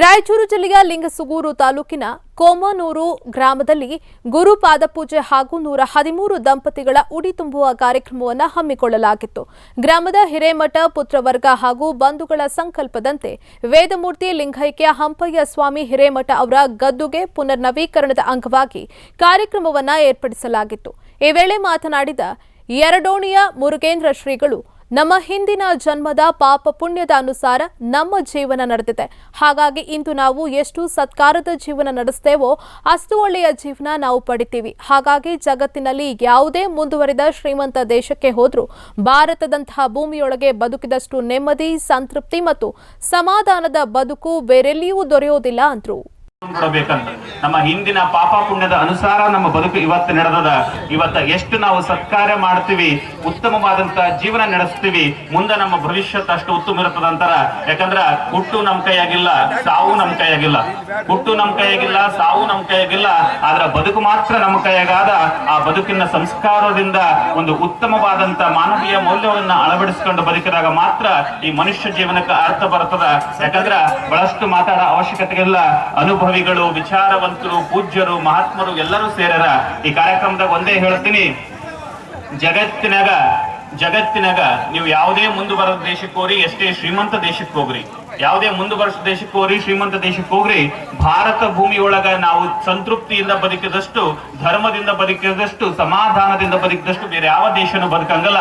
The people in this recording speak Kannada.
ರಾಯಚೂರು ಜಿಲ್ಲೆಯ ಲಿಂಗಸುಗೂರು ತಾಲೂಕಿನ ಕೋಮನೂರು ಗ್ರಾಮದಲ್ಲಿ ಗುರು ಪಾದಪೂಜೆ ಹಾಗೂ ನೂರ ಹದಿಮೂರು ದಂಪತಿಗಳ ಉಡಿ ತುಂಬುವ ಕಾರ್ಯಕ್ರಮವನ್ನು ಹಮ್ಮಿಕೊಳ್ಳಲಾಗಿತ್ತು. ಗ್ರಾಮದ ಹಿರೇಮಠ, ಪುತ್ರವರ್ಗ ಹಾಗೂ ಬಂಧುಗಳ ಸಂಕಲ್ಪದಂತೆ ವೇದಮೂರ್ತಿ ಲಿಂಗೈಕ್ಯ ಹಂಪಯ್ಯ ಸ್ವಾಮಿ ಹಿರೇಮಠ ಅವರ ಗದ್ದುಗೆ ಪುನರ್ ನವೀಕರಣದ ಅಂಗವಾಗಿ ಕಾರ್ಯಕ್ರಮವನ್ನು ಏರ್ಪಡಿಸಲಾಗಿತ್ತು. ಈ ವೇಳೆ ಮಾತನಾಡಿದ ಎರಡೋಣಿಯ ಮುರುಗೇಂದ್ರ ಶ್ರೀಗಳು ನಮ್ಮ ಹಿಂದಿನ ಜನ್ಮದ ಪಾಪ ಪುಣ್ಯದ ಅನುಸಾರ ನಮ್ಮ ಜೀವನ ನಡೆದಿದೆ. ಹಾಗಾಗಿ ಇಂದು ನಾವು ಎಷ್ಟು ಸತ್ಕಾರದ ಜೀವನ ನಡೆಸ್ತೇವೋ ಅಷ್ಟು ಒಳ್ಳೆಯ ಜೀವನ ನಾವು ಪಡಿತೀವಿ. ಹಾಗಾಗಿ ಜಗತ್ತಿನಲ್ಲಿ ಯಾವುದೇ ಮುಂದುವರಿದ ಶ್ರೀಮಂತ ದೇಶಕ್ಕೆ ಹೋದ್ರೂ ಭಾರತದಂತಹ ಭೂಮಿಯೊಳಗೆ ಬದುಕಿದಷ್ಟು ನೆಮ್ಮದಿ, ಸಂತೃಪ್ತಿ ಮತ್ತು ಸಮಾಧಾನದ ಬದುಕು ಬೇರೆಲ್ಲಿಯೂ ದೊರೆಯೋದಿಲ್ಲ ಅಂದ್ರು. ಕೊಡಬೇಕಂತ. ನಮ್ಮ ಹಿಂದಿನ ಪಾಪ ಪುಣ್ಯದ ಅನುಸಾರ ನಮ್ಮ ಬದುಕು ಇವತ್ತು ನಡೆದದ. ಇವತ್ತ ಎಷ್ಟು ನಾವು ಸತ್ಕಾರ್ಯ ಮಾಡ್ತೀವಿ, ಉತ್ತಮವಾದಂತ ಜೀವನ ನಡೆಸ್ತೀವಿ, ಮುಂದೆ ನಮ್ಮ ಭವಿಷ್ಯತ್ ಅಷ್ಟು ಉತ್ತಮ ಇರ್ತದಂತಾರ ಯಾಕಂದ್ರ ಹುಟ್ಟು ನಮ್ ಕೈಯಾಗಿಲ್ಲ, ಸಾವು ನಮ್ ಕೈಯಾಗಿಲ್ಲ. ಹುಟ್ಟು ನಮ್ ಕೈಯಾಗಿಲ್ಲ, ಸಾವು ನಮ್ ಕೈಯಾಗಿಲ್ಲ. ಆದ್ರ ಬದುಕು ಮಾತ್ರ ನಮ್ಮ ಕೈಯಾಗಾದ ಆ ಬದುಕಿನ ಸಂಸ್ಕಾರದಿಂದ ಒಂದು ಉತ್ತಮವಾದಂತ ಮಾನವೀಯ ಮೌಲ್ಯವನ್ನ ಅಳವಡಿಸಿಕೊಂಡು ಬದುಕಿದಾಗ ಮಾತ್ರ ಈ ಮನುಷ್ಯ ಜೀವನಕ್ಕೆ ಅರ್ಥ ಬರ್ತದ. ಯಾಕಂದ್ರ ಬಹಳಷ್ಟು ಮಾತಾಡೋ ಅವಶ್ಯಕತೆ ಇಲ್ಲ ಅನುಭವಿಗಳು ವಿಚಾರವಂತರು, ಪೂಜ್ಯರು, ಮಹಾತ್ಮರು ಎಲ್ಲರೂ ಸೇರರ ಈ ಕಾರ್ಯಕ್ರಮದಾಗ ಒಂದೇ ಹೇಳ್ತೀನಿ. ಜಗತ್ತಿನಾಗ ಜಗತ್ತಿನಾಗ ನೀವು ಯಾವುದೇ ಮುಂದುವರೆದ ದೇಶಕ್ಕೆ ಹೋಗ್ರಿ, ಎಷ್ಟೇ ಶ್ರೀಮಂತ ದೇಶಕ್ಕೆ ಹೋಗ್ರಿ. ಯಾವುದೇ ಮುಂದುವರೆದ ದೇಶಕ್ಕೆ ಹೋಗ್ರಿ, ಶ್ರೀಮಂತ ದೇಶಕ್ಕೆ ಹೋಗ್ರಿ. ಭಾರತ ಭೂಮಿಯೊಳಗ ನಾವು ಸಂತೃಪ್ತಿಯಿಂದ ಬದುಕಿದಷ್ಟು, ಧರ್ಮದಿಂದ ಬದುಕಿದಷ್ಟು, ಸಮಾಧಾನದಿಂದ ಬದುಕಿದಷ್ಟು ಬೇರೆ ಯಾವ ದೇಶನೂ ಬದುಕಂಗಲ್ಲ.